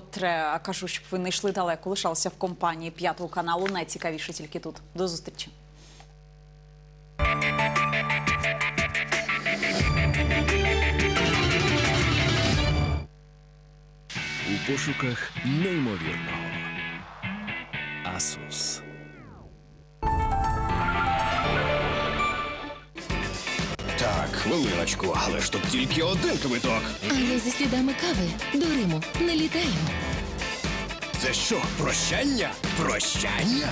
Котре кажу, щоб ви не йшли далеко, лишалися в компанії п'ятого каналу. Найцікавіше тільки тут. До зустрічі. У пошуках неймовірного. Асус. Хвилиночку, але ж тут тільки один квиток. Але за слідами кави до Риму не літаємо. Це що, прощання? Прощання?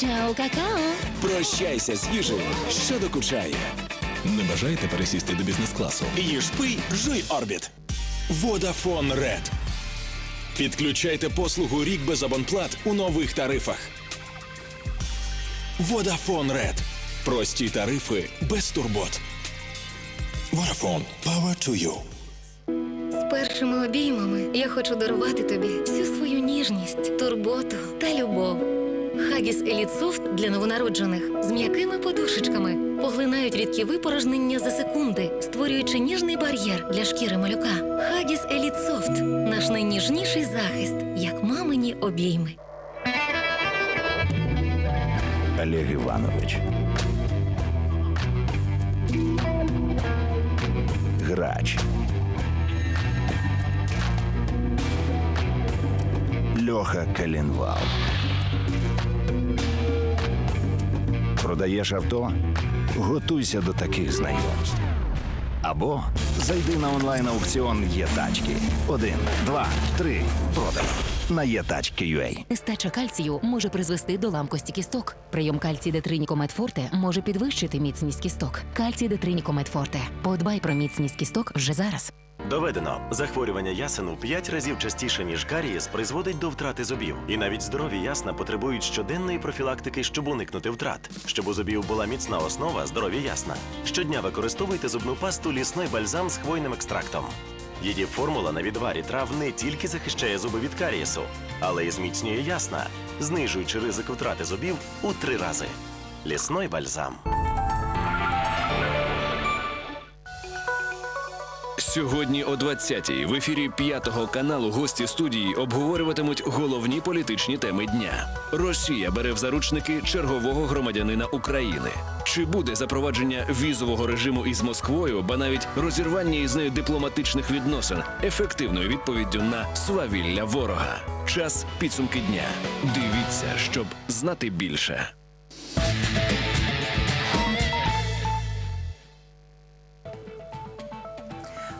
Чао, какао! Прощайся з їжею, що докучає. Не бажаєте пересісти до бізнес-класу? Їж пий, жуй орбіт. Vodafone Red. Підключайте послугу рік без абонплат у нових тарифах. Vodafone Red. Прості тарифи без турбот. Vodafone. Power to you. З першими обіймами я хочу дарувати тобі всю свою ніжність, турботу та любов. Хагіс Еліт Софт для новонароджених з м'якими подушечками поглинають рідкі випорожнення за секунди, створюючи ніжний бар'єр для шкіри малюка. Хагіс Еліт Софт наш найніжніший захист, як мамині обійми. Олег Иванович. Грач. Льоха Калінвал. Продаєш авто? Готуйся до таких знайомств. Або зайди на онлайн-аукціон «Є тачки». Один, два, три. Продано. На «Єтачки.UA». Нестача кальцію може призвести до ламкості кісток. Прийом кальцій Детринікомет Форте може підвищити міцність кісток. Кальцій Детринікомет Форте. Подбай про міцність кісток вже зараз. Доведено, захворювання ясен у 5 разів частіше, ніж карієс, призводить до втрати зубів. І навіть здорові ясна потребують щоденної профілактики, щоб уникнути втрат. Щоб у зубів була міцна основа, здорові ясна. Щодня використовуйте зубну пасту лісной бальзам з хвойним екстрактом. Її формула на відварі трав не тільки захищає зуби від карієсу, але й зміцнює ясна, знижуючи ризик втрати зубів у три рази. Лісной бальзам. Сьогодні о 20-й в ефірі п'ятого каналу гості студії обговорюватимуть головні політичні теми дня. Росія бере в заручники чергового громадянина України. Чи буде запровадження візового режиму із Москвою, ба навіть розірвання із нею дипломатичних відносин ефективною відповіддю на свавілля ворога? Час підсумки дня. Дивіться, щоб знати більше.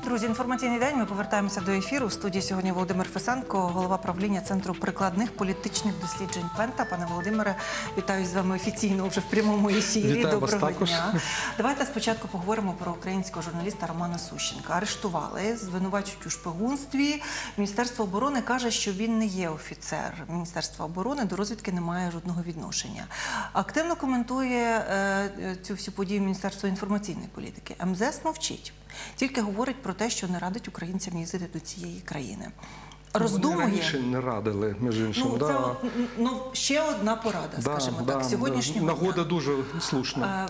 Друзі, інформаційний день. Ми повертаємося до ефіру. В студії сьогодні Володимир Фесенко, голова правління Центру прикладних політичних досліджень Пента. Пане Володимире, вітаю з вами офіційно вже в прямому ефірі. Вітаю вас Доброго також. дня. Давайте спочатку поговоримо про українського журналіста Романа Сущенка. Арештували, звинувачують у шпигунстві. Міністерство оборони каже, що він не є офіцер Міністерства оборони. До розвідки не має жодного відношення. Активно коментує е, цю всю подію Міністерство інформаційної політики. МЗС мовчить. Тільки говорить про те, що не радить українцям їздити до цієї країни. Вони Роздумує. раніше не радили, між іншим. Ну, да. це ну, ще одна порада, скажімо так, сьогоднішнього Нагода дня. дуже слушна.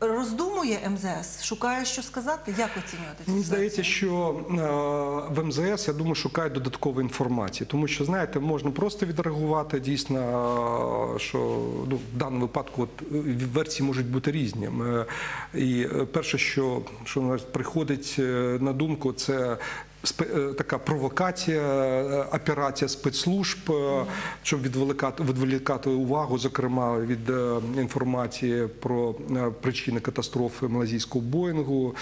Роздумує МЗС, шукає, що сказати. Як оцінювати цю Мені здається, що е, в МЗС, я думаю, шукають додаткової інформації, тому що знаєте, можна просто відреагувати дійсно, е, що ну, в даному випадку от, версії можуть бути різні. Е, І перше, що, що приходить на думку, це. Е, Така провокація, е, операція спецслужб, е, щоб відволікати, увагу, зокрема від інформації про причини катастрофи малазійського Боїнгу.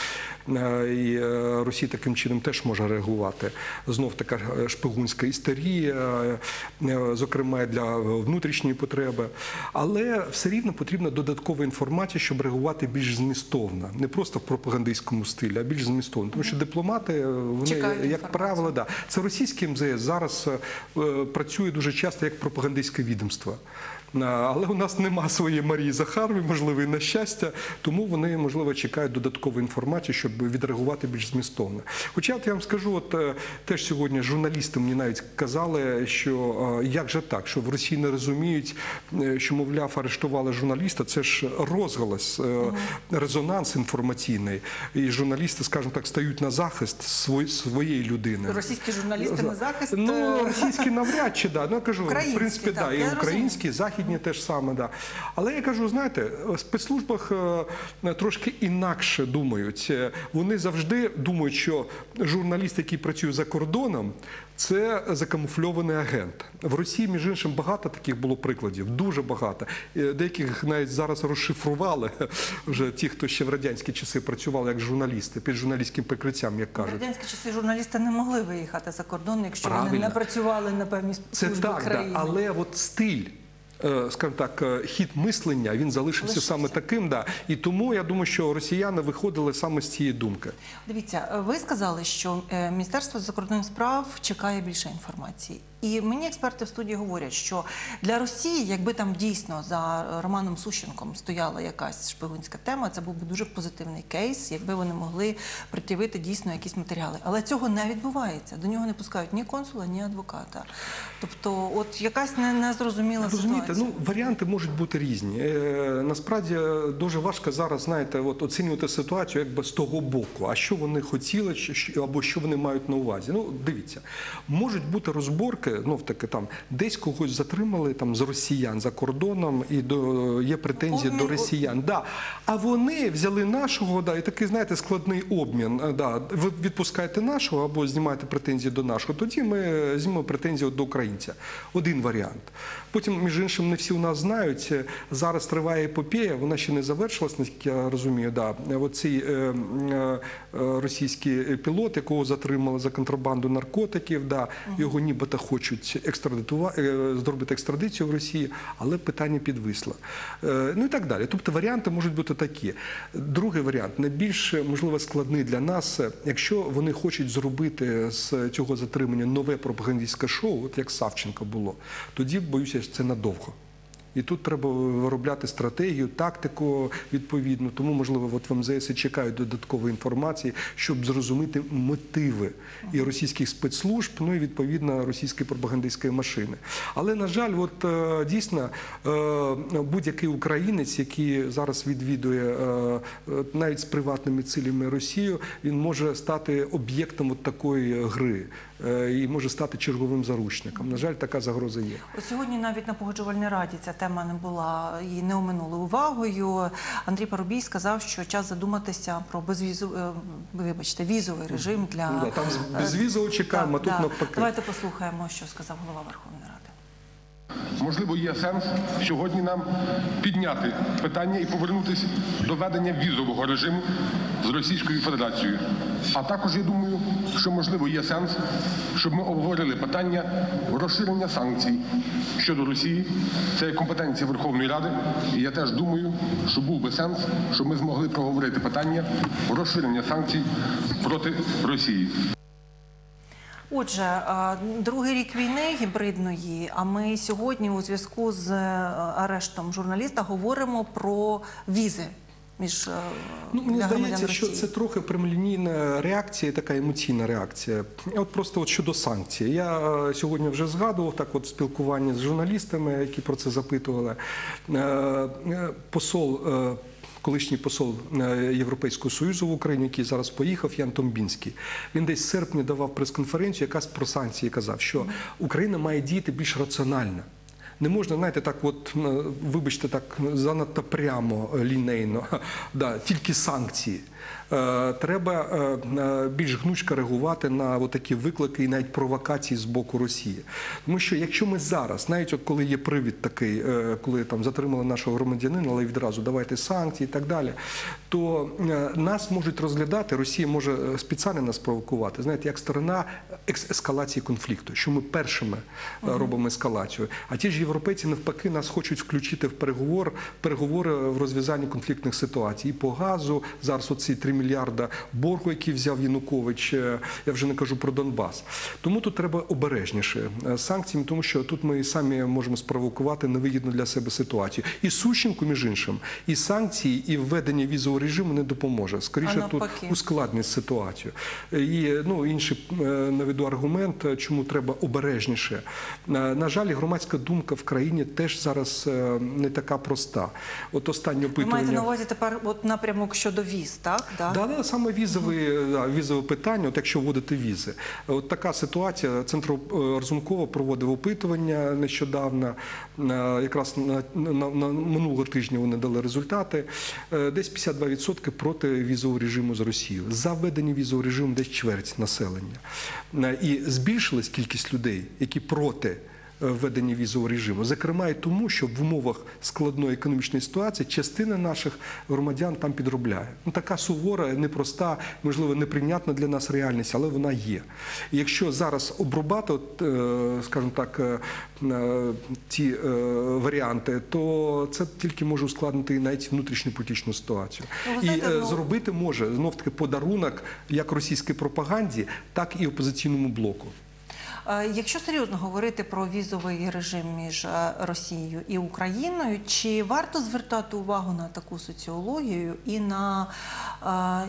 І Росія таким чином теж може реагувати. Знов така шпигунська істерія, зокрема для внутрішньої потреби. Але все рівно потрібна додаткова інформація, щоб реагувати більш змістовно, не просто в пропагандистському стилі, а більш змістовно. Тому що дипломати вони, як правило, да. це російське МЗС зараз е, е, працює дуже часто як пропагандистське відомство. Але у нас нема своєї Марії Захарової, можливо, і на щастя, тому вони, можливо, чекають додаткову інформацію, щоб відреагувати більш змістовно. Хоча от я вам скажу, от е, теж сьогодні журналісти мені навіть казали, що е, як же так, що в Росії не розуміють, е, що, мовляв, арештували журналіста, це ж розголос, резонанс інформаційний. І журналісти, скажімо так, стають на захист своєї людини. Російські журналісти на захист, Ну, російські навряд чи да. Ну я кажу, в Українські, принципі, так, да, і українські, і західні теж саме, да. Але я кажу, знаєте, в спецслужбах е, трошки інакше думають. Е, Вони завжди думають, що журналіст, який працює за кордоном, це закамуфльований агент. В Росії, між іншим, багато таких було прикладів, дуже багато. Е, Деяких навіть зараз розшифрували вже ті, хто ще в радянські часи працювали як журналісти, під журналістським прикриттям, як В радянські часи журналісти не могли виїхати за кордон, якщо вони не працювали на певній Це службі так, да, країни. але от стиль. Е, Скажімо так, е, хід мислення він залишився Лишився. саме таким, да. І тому я думаю, що росіяни виходили саме з цієї думки. Дивіться, е, ви сказали, що Міністерство закордонних справ чекає більше інформації. І мені експерти в студії говорять, що для Росії, якби там дійсно за Романом Сущенком стояла якась шпигунська тема, це був би дуже позитивний кейс, якби вони могли пред'явити дійсно якісь матеріали. Але цього не відбувається. До нього не пускають ні консула, ні адвоката. Тобто, от якась не- незрозуміла Розумієте, ситуація. ну варіанти можуть бути різні. Е, насправді е, дуже важко зараз, знаєте, от оцінювати ситуацію якби з того боку. А що вони хотіли, або що вони мають на увазі. Ну, дивіться, можуть бути розборки, ну таки там десь когось затримали там з росіян за кордоном, і до є претензії Обмін- до росіян. Да. А вони взяли нашого, да, і такий, знаєте, складний обмін. Е, Да. Ви відпускаєте нашого або знімаєте претензії до нашого, тоді ми знімемо претензії до українця. Один варіант. Потім, між іншим, не всі у нас знають. е, Зараз триває епопея, вона ще не завершилась, наскільки я розумію. Да. Оцей е, е, е, російський пілот, якого затримали за контрабанду наркотиків, да, його нібито хочуть екстрадитувати, е, зробити екстрадицію в Росії, але питання підвисло. Е, Ну і так далі. Тобто варіанти можуть бути такі. Другий варіант, найбільш можливо складний для нас, якщо вони хочуть зробити з цього затримання нове пропагандистське шоу, от як Савченко було, тоді боюся, що це надовго. І тут треба виробляти стратегію, тактику відповідну. Тому, можливо, от в МЗС і чекають додаткової інформації, щоб зрозуміти мотиви і російських спецслужб, ну і відповідно російської пропагандистської машини. Але на жаль, от е, дійсно е, будь-який українець, який зараз відвідує е, навіть з приватними цілями Росію, він може стати об'єктом такої гри і може стати черговим заручником. На жаль, така загроза є. Сьогодні навіть на погоджувальній раді ця тема не була і не оминули увагою. Андрій Парубій сказав, що час задуматися про безвізу, е, вибачте, візовий режим для Ну да, там з- е, безвізово чекаємо, а тут навпаки. Давайте послухаємо, що сказав голова Верховної Ради. Можливо, є сенс сьогодні нам підняти питання і повернутися до ведення візового режиму з Російською Федерацією. А також я думаю, що можливо є сенс, щоб ми обговорили питання розширення санкцій щодо Росії. Це є компетенція Верховної Ради. І я теж думаю, що був би сенс, щоб ми змогли проговорити питання розширення санкцій проти Росії. Отже, е, другий рік війни гібридної. А ми сьогодні у зв'язку з е, арештом журналіста говоримо про візи між е, Ну, мені здається, що Росії. це трохи прямолінійна реакція, така емоційна реакція. От просто от щодо санкцій. Я е, сьогодні вже згадував так, от в спілкуванні з журналістами, які про це запитували. Е, Посол. Колишній посол Європейського союзу в Україні, який зараз поїхав, Ян Томбінський, він десь в серпні давав прес-конференцію, якраз про санкції казав, що Україна має діяти більш раціонально. Не можна, знаєте, так, от вибачте, так занадто прямо лінейно, да, тільки санкції. Е, Треба е, е, більш гнучко реагувати на такі виклики і навіть провокації з боку Росії. Тому що якщо ми зараз, навіть от коли є привід такий, коли там затримали нашого громадянина, але відразу давайте санкції і так далі, то нас можуть розглядати, Росія може спеціально нас провокувати, знаєте, як сторона ескалації конфлікту, що ми першими робимо ескалацію. А ті ж європейці навпаки нас хочуть включити в переговор, переговори в розв'язанні конфліктних ситуацій. І по газу зараз оці 3 мільярда боргу, який взяв Янукович. е, Я вже не кажу про Донбас. Тому тут треба обережніше е, санкціями, тому що тут ми самі можемо спровокувати невигідну для себе ситуацію. І Сущенку, між іншим, і санкції, і введення візового режиму не допоможе. Скоріше тут ускладнить ситуацію. І ну інший е, наведу аргумент, е, чому треба обережніше. Е, На жаль, громадська думка в країні теж зараз е, не така проста. От останнє Ви опитування. маєте на увазі тепер от напрямок щодо віз, так? Да? Да, да, саме візові, да, візове питання, от якщо вводити візи. От така ситуація. Центр е, проводив опитування нещодавно. Е, Якраз на, на, на минулого тижня вони дали результати. Е, Десь 52% проти візового режиму з Росією. За введення візового режиму десь чверть населення. І збільшилась кількість людей, які проти введення візового режиму. Зокрема, і тому, що в умовах складної економічної ситуації частина наших громадян там підробляє. Ну така сувора, непроста, можливо, неприйнятна для нас реальність, але вона є. І якщо зараз обрубати, от, е, скажімо так, е, е, ці е, варіанти, то це тільки може ускладнити і навіть внутрішню політичну ситуацію. Ну, і знаєте, ну- зробити може знов таки подарунок як російській пропаганді, так і опозиційному блоку. Якщо серйозно говорити про візовий режим між е, Росією і Україною, чи варто звертати увагу на таку соціологію і на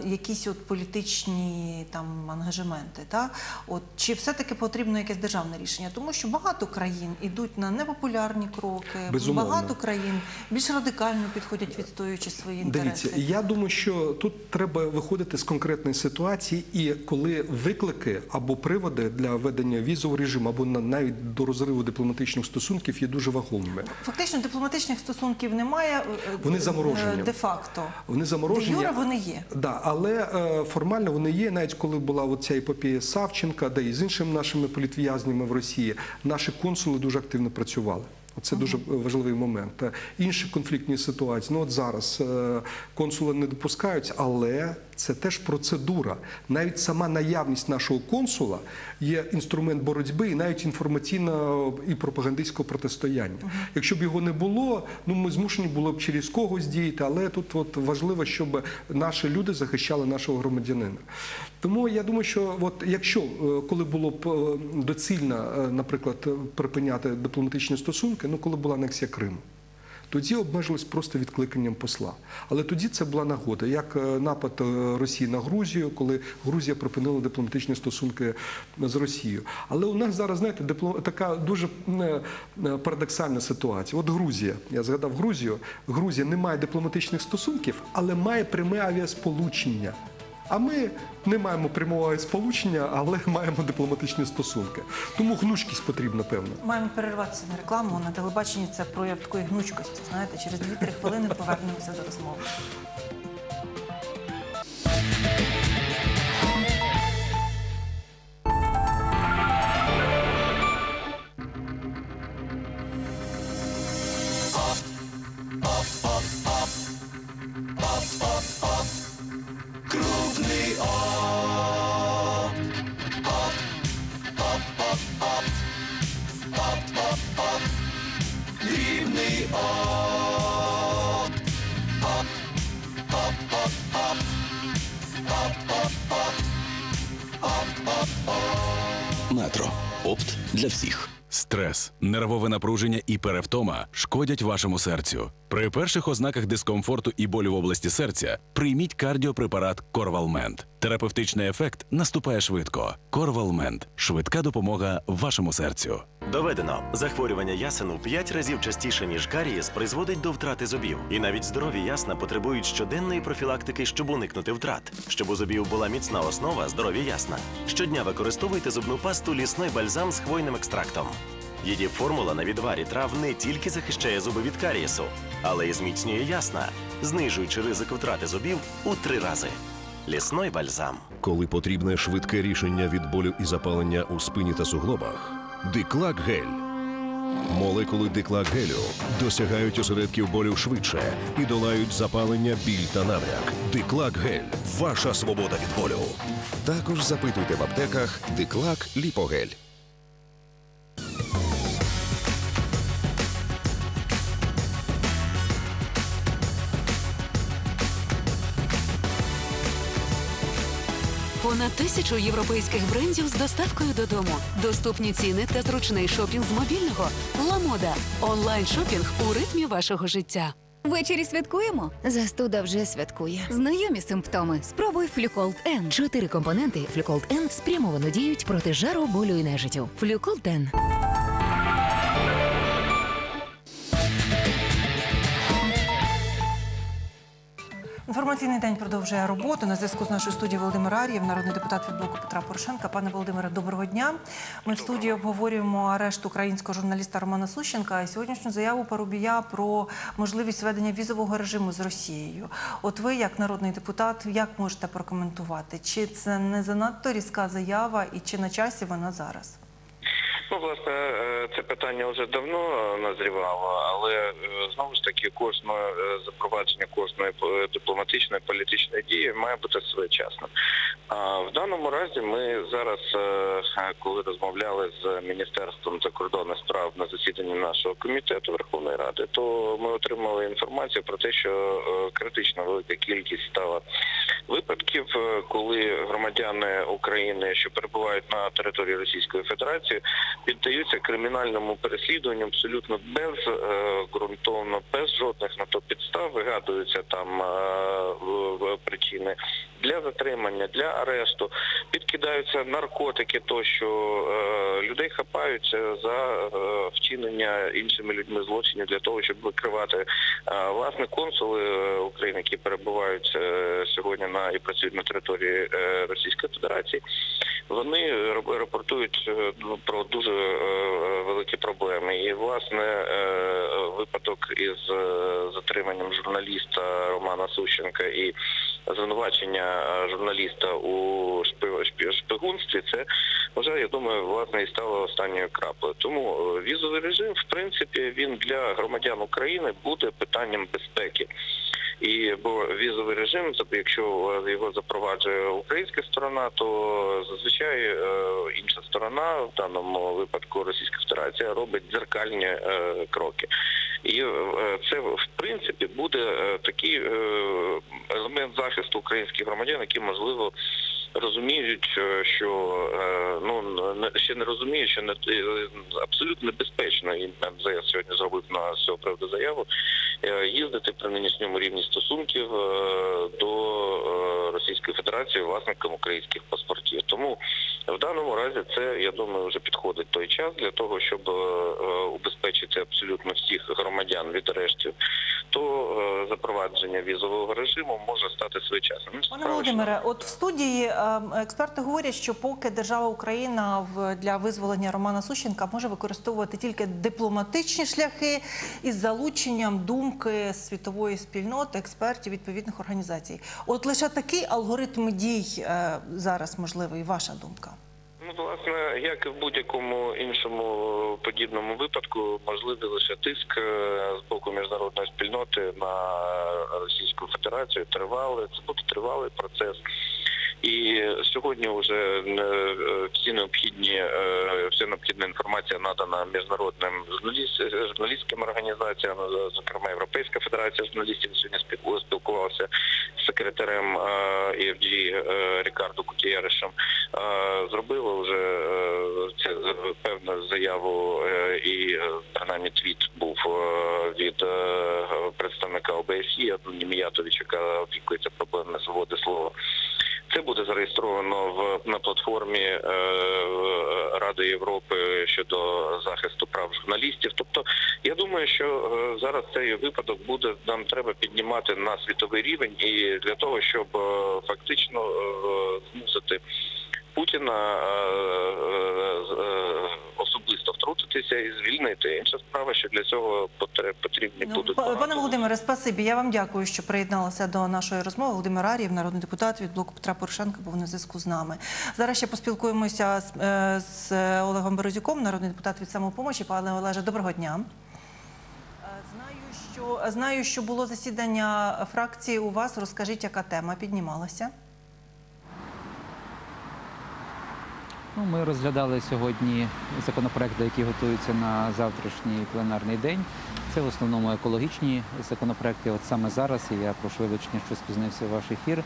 е, якісь от політичні там ангажементи? Та? От, чи все-таки потрібно якесь державне рішення? Тому що багато країн йдуть на непопулярні кроки, Безумовно. багато країн більш радикально підходять, відстоюючи свої інтереси. Дивіться, я думаю, що тут треба виходити з конкретної ситуації, і коли виклики або приводи для введення візового режиму, або на- навіть до розриву дипломатичних стосунків є дуже вагомими. Фактично дипломатичних стосунків немає е, Вони е, заморожені. де-факто. Вони заморожені. Де юре вони є. Да, але е, формально вони є. Навіть коли була оця епопея Савченка, де і з іншими нашими політв'язнями в Росії, наші консули дуже активно працювали. Це дуже важливий момент. Е, Інші конфліктні ситуації. Ну от зараз е, консули не допускаються, але це теж процедура. Навіть сама наявність нашого консула є інструмент боротьби і навіть інформаційного і пропагандистського протистояння. Якщо б його не було, ну ми змушені були б через когось діяти, але тут от важливо, щоб наші люди захищали нашого громадянина. Тому я думаю, що от якщо е, коли було б е, доцільно, е, наприклад, припиняти дипломатичні стосунки, ну коли була анексія Криму. Тоді обмежились просто відкликанням посла. Але тоді це була нагода, як е, напад е, Росії на Грузію, коли Грузія припинила дипломатичні стосунки з Росією. Але у нас зараз, знаєте, така дуже е, парадоксальна ситуація. От Грузія, я згадав Грузію. Грузія не має дипломатичних стосунків, але має пряме авіасполучення. А ми не маємо прямого сполучення, але маємо дипломатичні стосунки. Тому гнучкість потрібна, певно. Маємо перерватися на рекламу. На телебаченні це прояв такої гнучкості. Знаєте, через 2-3 хвилини повернемося до розмови. Метро. Опт для всіх. Стрес, нервове напруження і перевтома шкодять вашому серцю. При перших ознаках дискомфорту і болю в області серця прийміть кардіопрепарат Корвалмент. Терапевтичний ефект наступає швидко. Корвалмент швидка допомога вашому серцю. Доведено, захворювання ясен у 5 разів частіше, ніж карієс, призводить до втрати зубів. І навіть здорові ясна потребують щоденної профілактики, щоб уникнути втрат. Щоб у зубів була міцна основа, здорові ясна. Щодня використовуйте зубну пасту лісний бальзам з хвойним екстрактом. Її формула на відварі трав не тільки захищає зуби від карієсу, але й зміцнює ясна, знижуючи ризик втрати зубів у три рази. Лісной бальзам. Коли потрібне швидке рішення від болю і запалення у спині та суглобах, диклак гель. Молекули диклак гелю досягають осередків болю швидше і долають запалення, біль та набряк. Диклак гель ваша свобода від болю. Також запитуйте в аптеках Диклак Ліпогель. Понад тисячу європейських брендів з доставкою додому. Доступні ціни та зручний шопінг з мобільного. Ламода. Онлайн шопінг у ритмі вашого життя. Ввечері святкуємо? Застуда вже святкує. Знайомі симптоми. Спробуй Флюколд Н. Чотири компоненти Флюколд Н спрямовано діють проти жару, болю і нежиттю. Флюколд Н. Інформаційний день продовжує роботу. На зв'язку з нашою студією Володимир Ар'єв, народний депутат від блоку Петра Порошенка. Пане Володимире, доброго дня. Ми в студії обговорюємо арешт українського журналіста Романа Сущенка і сьогоднішню заяву Парубія про можливість введення візового режиму з Росією. От ви, як народний депутат, як можете прокоментувати? Чи це не занадто різка заява і чи на часі вона зараз? Ну, власне, е, це питання вже давно назрівало, але е, знову ж таки кожне запровадження кожної е, дипломатичної політичної дії має бути своєчасним. В даному разі ми зараз, коли розмовляли з Міністерством закордонних справ на засіданні нашого комітету Верховної Ради, то ми отримали інформацію про те, що критично велика кількість стала випадків, е, коли громадяни України, що перебувають на території Російської Федерації, піддаються кримінальному переслідуванню абсолютно безґрунтовно, без жодних на то підстав, вигадуються там е, причини для затримання, для арешту, підкидаються наркотики, тощо е, людей хапаються за е, вчинення іншими людьми злочинів для того, щоб викривати Е, власне консули е, України, які перебувають е, сьогодні на і працюють на території е, Російської Федерації, вони рапортують е, ну, про дуже е, великі проблеми. І власне випадок із затриманням журналіста Романа Сущенка і звинувачення журналіста у шпигунстві, це вже, я думаю, власне і стало останньою краплею. Тому візовий режим, в принципі, він для громадян України буде питанням безпеки. І бо візовий режим, тобто, якщо е, його запроваджує українська сторона, то зазвичай е, інша сторона, в даному випадку Російська Федерація, робить дзеркальні е, кроки. І це в принципі буде такий елемент захисту українських громадян, які можливо розуміють, е, що е, ну ще не розуміють, що не е, абсолютно небезпечно і МЗС сьогодні зробив на цього приводу заяву їздити при нинішньому рівні стосунків до Російської Федерації власникам українських паспортів. Тому в даному разі це я думаю вже підходить той час для того, щоб убезпечити абсолютно громадян від арештів, то е, запровадження візового режиму може стати своєчасним. Ну, Пане Володимире, от в студії е, експерти говорять, що поки держава Україна для визволення Романа Сущенка може використовувати тільки дипломатичні шляхи із залученням думки світової спільноти, експертів відповідних організацій. От лише такий алгоритм дій е, зараз можливий. Ваша думка? Власне, як і в будь-якому іншому подібному випадку, можливий лише тиск е, з боку міжнародної спільноти на Російську Федерацію. Тривалий, це буде тривалий процес. І сьогодні вже е, всі необхідні, е, вся необхідна інформація надана міжнародним журналістським організаціям, е, зокрема Європейська Федерація журналістів сьогодні спіл- спілкувався з секретарем е, EFG е, Рікардо Кутєришем. Е, Зробили вже певну заяву і принаймні твіт був від представника ОБСІ Абдулі Міятович, яка опікується проблемами свободи слова. Це буде зареєстровано в на платформі е, Ради Європи щодо захисту прав журналістів. Тобто, я думаю, що е, зараз цей випадок буде нам треба піднімати на світовий рівень, і для того, щоб е, фактично змусити Путіна е, втрутитися і звільнити. Інша справа, що для цього потрібні Ну, будуть па- багато пане Володимире, спасибі. Я вам дякую, що приєдналися до нашої розмови. Володимир Ар'єв, народний депутат від блоку Петра Порошенка, був на зв'язку з нами. Зараз ще поспілкуємося з, е, з Олегом Березюком, народний депутат від самопомочі. Пане Олеже, доброго дня. Е, Знаю, що знаю, що було засідання фракції у вас. Розкажіть, яка тема піднімалася? Ну, ми розглядали сьогодні законопроекти, які готуються на завтрашній пленарний день. Це в основному екологічні законопроекти. От саме зараз, і я прошу вибачення, що спізнився ваш ефір.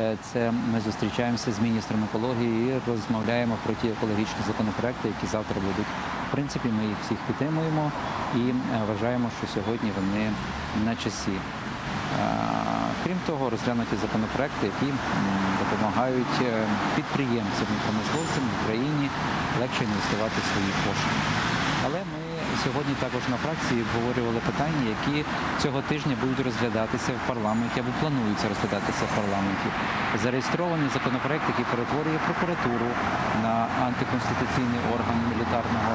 е, Це ми зустрічаємося з міністром екології і розмовляємо про ті екологічні законопроекти, які завтра будуть. В принципі, ми їх всіх підтримуємо і е, вважаємо, що сьогодні вони на часі. Е, Крім того, розглянуті законопроекти, які допомагають е, підприємцям і промисловцям в Україні легше інвестувати свої кошти. Але ми сьогодні також на фракції обговорювали питання, які цього тижня будуть розглядатися в парламенті або плануються розглядатися в парламенті. Зареєстрований законопроект, який перетворює прокуратуру на антиконституційний орган мілітарного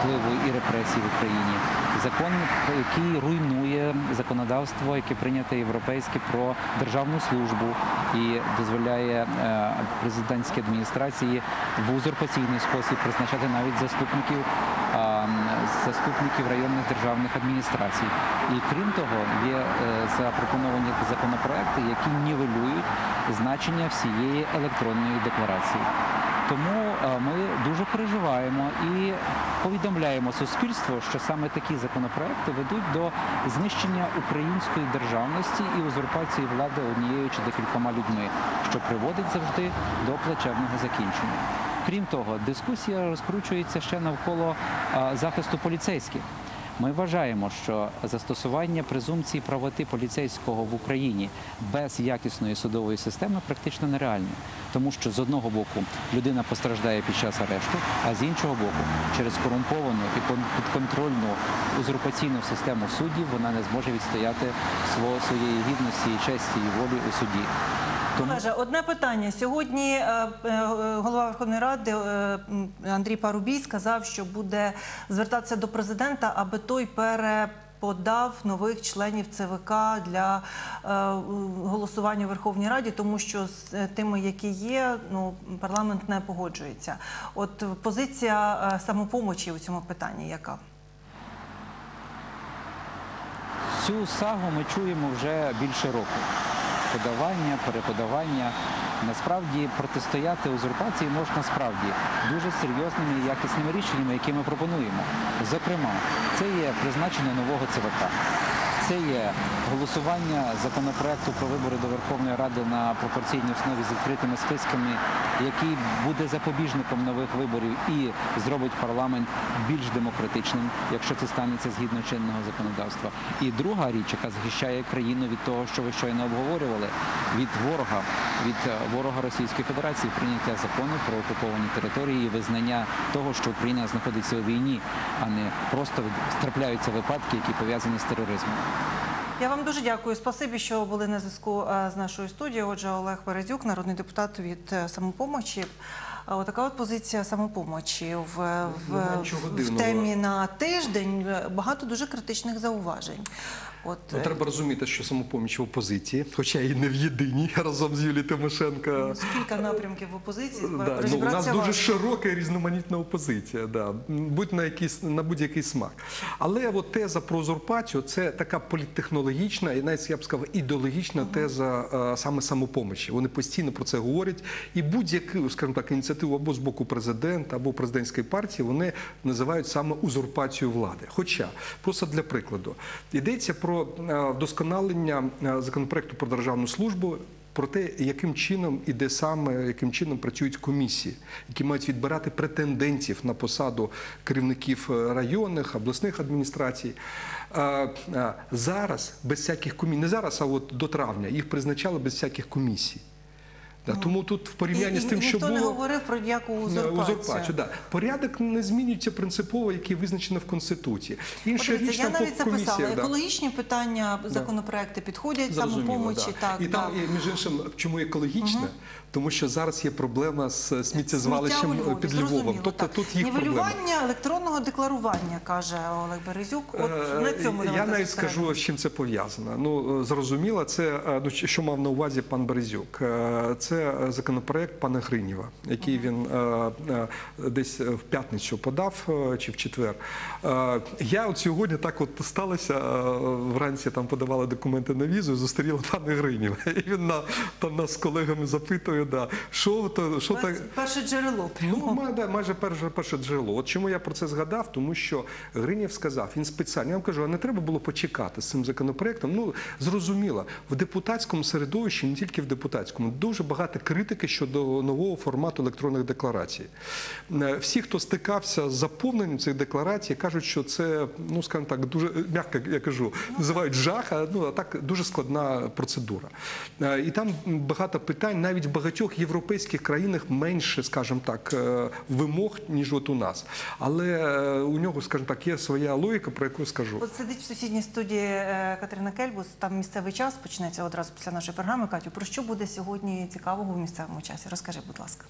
впливу і репресій в Україні. Закон, який руйнує законодавство, яке прийнято європейське про державну службу і дозволяє е, президентській адміністрації в узурпаційний спосіб призначати навіть заступників заступників районних державних адміністрацій. І крім того, є е, запропоновані законопроекти, які нівелюють значення всієї електронної декларації. Тому е, ми дуже переживаємо і повідомляємо суспільству, що саме такі законопроекти ведуть до знищення української державності і узурпації влади однією чи декількома людьми, що приводить завжди до плачевного закінчення. Крім того, дискусія розкручується ще навколо е, захисту поліцейських. Ми вважаємо, що застосування презумпції правоти поліцейського в Україні без якісної судової системи практично нереальне, тому що з одного боку людина постраждає під час арешту, а з іншого боку, через корумповану і кон- підконтрольну узурпаційну систему суддів вона не зможе відстояти своєї гідності і честі і волі у суді. Тому Олеже, одне питання. Сьогодні е, е, голова Верховної Ради е, Андрій Парубій сказав, що буде звертатися до президента, аби той переподав нових членів ЦВК для е, голосування у Верховній Раді, тому що з тими, які є, ну парламент не погоджується. От позиція е, самопомочі у цьому питанні яка? Цю сагу ми чуємо вже більше року. Подавання, переподавання. Насправді протистояти узурпації можна справді дуже серйозними і якісними рішеннями, які ми пропонуємо. Зокрема, це є призначення нового ЦВК. Це є голосування законопроекту про вибори до Верховної Ради на пропорційній основі з відкритими списками, який буде запобіжником нових виборів і зробить парламент більш демократичним, якщо це станеться згідно чинного законодавства. І друга річ, яка захищає країну від того, що ви щойно обговорювали, від ворога, від е, ворога Російської Федерації, прийняття закону про окуповані території і визнання того, що Україна знаходиться у війні, а не просто трапляються випадки, які пов'язані з тероризмом. Я вам дуже дякую. Спасибі, що були на зв'язку е, з нашою студією. Отже, Олег Березюк, народний депутат від е, самопомочі. Отака от позиція самопомочі в, в, в темі на тиждень. Багато дуже критичних зауважень. От Ну, е, треба розуміти, що самопоміч в опозиції, хоча і не в єдиній разом з Юлією Тимошенко. кілька напрямків в опозиції. Да, ну, у нас дуже широка і різноманітна опозиція, да. будь на, якийсь, на будь-який смак. Але от теза про узурпацію це така політтехнологічна і навіть я б сказав ідеологічна теза е, саме самопомочі. Вони постійно про це говорять. І будь-яку, скажімо так, ініціативу або з боку президента, або президентської партії вони називають саме узурпацію влади. Хоча, просто для прикладу, йдеться про е, вдосконалення е, законопроекту про державну службу про те, яким чином і де саме яким чином працюють комісії, які мають відбирати претендентів на посаду керівників е, районних, обласних адміністрацій. Зараз без всяких комісій, не зараз, а от до травня їх призначали без всяких комісій. Да, тому тут в порівнянні і, з тим, і що ніхто не говорив про ніяку узурпацію. узурпацію, да. Порядок не змінюється принципово, який визначено в Конституції. Інша Подивіться, річ я навіть записала да. екологічні питання, законопроекти підходять Зрозуміло, самопомочі. да. Так, і там, да. і, між іншим, чому екологічне? Тому що зараз є проблема з сміттєзвалищем Сміття у Львові, під Львовом. зрозуміло, Тобто так. тут їх проблема. Нівелювання електронного декларування, каже Олег Березюк. От Е, на цьому Я давайте навіть зосередимося. скажу, з чим це пов'язано. Ну, е, зрозуміло, це е, ну, що мав на увазі пан Березюк. Е, Це е, законопроект пана Гриніва, який він е, е, десь в п'ятницю подав е, чи в четвер. Е, Я от сьогодні так от сталося, е, вранці там подавали документи на візу, зустріла пана Гриніва. І він на, там нас з колегами запитує, да, що, то, що так. Перше джерело. Ну, ма- да, майже перше, перше джерело. От чому я про це згадав? Тому що Гринєв сказав, він спеціально, я вам кажу, а не треба було почекати з цим законопроектом. Ну, зрозуміло, в депутатському середовищі, не тільки в депутатському, дуже багато. багато критики щодо нового формату електронних декларацій. Е, Всі, хто стикався з заповненням цих декларацій, кажуть, що це, ну скажімо так, дуже м'яко я кажу, називають жах, а ну а так дуже складна процедура. Е, І там багато питань, навіть в багатьох європейських країнах менше, скажімо так, е, вимог, ніж от у нас. Але е, у нього, скажімо так, є своя логіка, про яку скажу. От сидить в сусідній студії е, Катерина Кельбус, там місцевий час почнеться одразу після нашої програми. Катю, про що буде сьогодні цікавого в місцевому часі? Розкажи, будь ласка.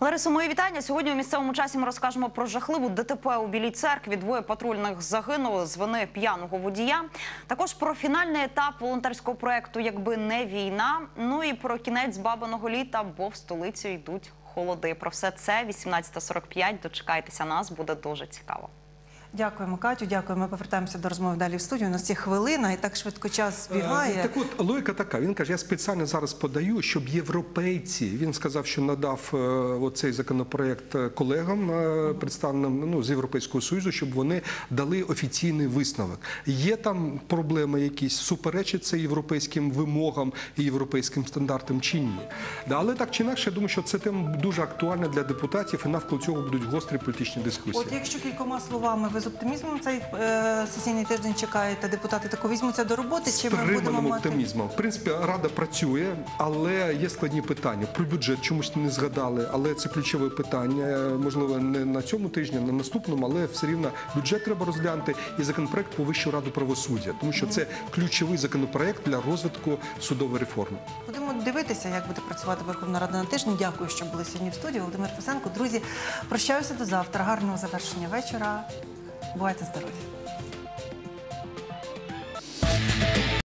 Ларисо, мої вітання. Сьогодні у місцевому часі ми розкажемо про жахливу ДТП у Білій церкві. Двоє патрульних загинули з вини п'яного водія. Також про фінальний етап волонтерського проекту Якби не війна. Ну і про кінець бабиного літа, бо в столицю йдуть холоди. Про все це 18.45. Дочекайтеся нас, буде дуже цікаво. Дякуємо, Катю. Дякуємо. Ми повертаємося до розмови далі в студію. У нас є хвилина, і так швидко час збігає. Е, Так от логіка така. Він каже: я спеціально зараз подаю, щоб європейці. Він сказав, що надав е, оцей законопроект е, колегам, представленим ну, з Європейського Союзу, щоб вони дали офіційний висновок. Є там проблеми якісь, суперечить це європейським вимогам і європейським стандартам чи ні. Але так чи інакше, я думаю, що це тема дуже актуальна для депутатів, і навколо цього будуть гострі політичні дискусії. От якщо кількома словами ви з оптимізмом цей е, сесійний тиждень чекаєте, депутати тако візьмуться до роботи, чи ми будемо мати оптимізмом. В принципі, рада працює, але є складні питання. Про бюджет чомусь не згадали, але це ключове питання. Можливо, не на цьому тижні, на наступному, але все рівно бюджет треба розглянути і законопроект по Вищу раду правосуддя, тому що це ключовий законопроект для розвитку судової реформи. Будемо дивитися, як буде працювати Верховна Рада на тижні. Дякую, що були сьогодні в студії. Володимир Фесенко. Друзі, прощаюся до завтра. Гарного завершення вечора. Бувайте здорові!